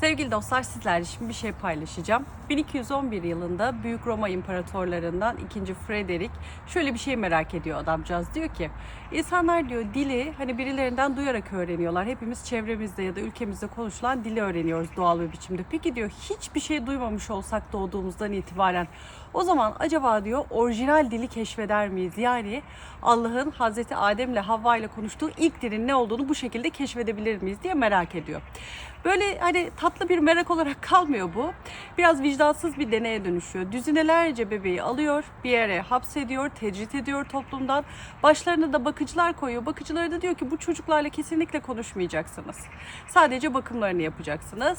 Sevgili dostlar sizlerle şimdi bir şey paylaşacağım. 1211 yılında Büyük Roma İmparatorlarından 2. Frederick şöyle bir şey merak ediyor adamcağız. Diyor ki insanlar diyor dili hani birilerinden duyarak öğreniyorlar. Hepimiz çevremizde ya da ülkemizde konuşulan dili öğreniyoruz doğal bir biçimde. Peki diyor hiçbir şey duymamış olsak doğduğumuzdan itibaren o zaman acaba diyor orijinal dili keşfeder miyiz? Yani Allah'ın Hazreti Adem ile Havva ile konuştuğu ilk dilin ne olduğunu bu şekilde keşfedebilir miyiz diye merak ediyor. Böyle hani tatlı bir merak olarak kalmıyor bu. Biraz vicdansız bir deneye dönüşüyor. Düzinelerce bebeği alıyor, bir yere hapsediyor, tecrit ediyor toplumdan. Başlarına da bakıcılar koyuyor. Bakıcılara da diyor ki bu çocuklarla kesinlikle konuşmayacaksınız. Sadece bakımlarını yapacaksınız.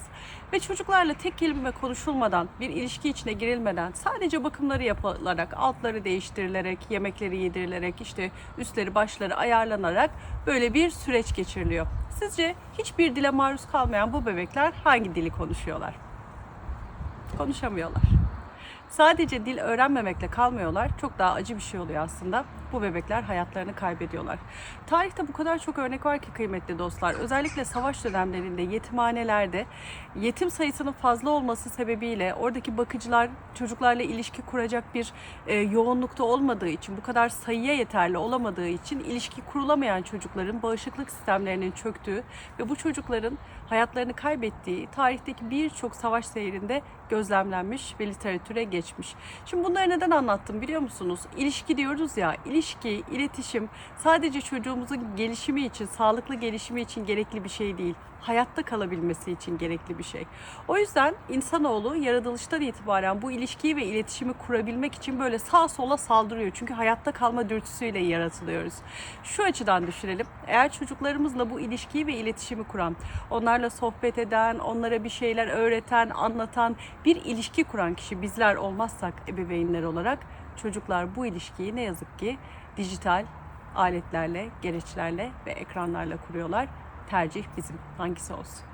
Ve çocuklarla tek kelime konuşulmadan, bir ilişki içine girilmeden sadece bakımları yapılarak, altları değiştirilerek, yemekleri yedirilerek, işte üstleri başları ayarlanarak böyle bir süreç geçiriliyor. Sizce hiçbir dile maruz kalmayan bu bebekler hangi dili konuşuyorlar? Konuşamıyorlar. Sadece dil öğrenmemekle kalmıyorlar. Çok daha acı bir şey oluyor aslında. Bu bebekler hayatlarını kaybediyorlar. Tarihte bu kadar çok örnek var ki kıymetli dostlar. Özellikle savaş dönemlerinde yetimhanelerde yetim sayısının fazla olması sebebiyle oradaki bakıcılar çocuklarla ilişki kuracak bir e, yoğunlukta olmadığı için, bu kadar sayıya yeterli olamadığı için ilişki kurulamayan çocukların bağışıklık sistemlerinin çöktüğü ve bu çocukların hayatlarını kaybettiği tarihteki birçok savaş seyrinde gözlemlenmiş ve literatüre geçmiş. Şimdi bunları neden anlattım biliyor musunuz? İlişki diyoruz ya, ilişki, iletişim sadece çocuğumuzun gelişimi için, sağlıklı gelişimi için gerekli bir şey değil. Hayatta kalabilmesi için gerekli bir şey. O yüzden insanoğlu yaratılıştan itibaren bu ilişkiyi ve iletişimi kurabilmek için böyle sağ sola saldırıyor. Çünkü hayatta kalma dürtüsüyle yaratılıyoruz. Şu açıdan düşünelim. Eğer çocuklarımızla bu ilişkiyi ve iletişimi kuran, onlarla sohbet eden, onlara bir şeyler öğreten, anlatan bir ilişki kuran kişi bizler olmazsak ebeveynler olarak çocuklar bu ilişkiyi ne yazık ki dijital aletlerle, gereçlerle ve ekranlarla kuruyorlar. Tercih bizim. Hangisi olsun?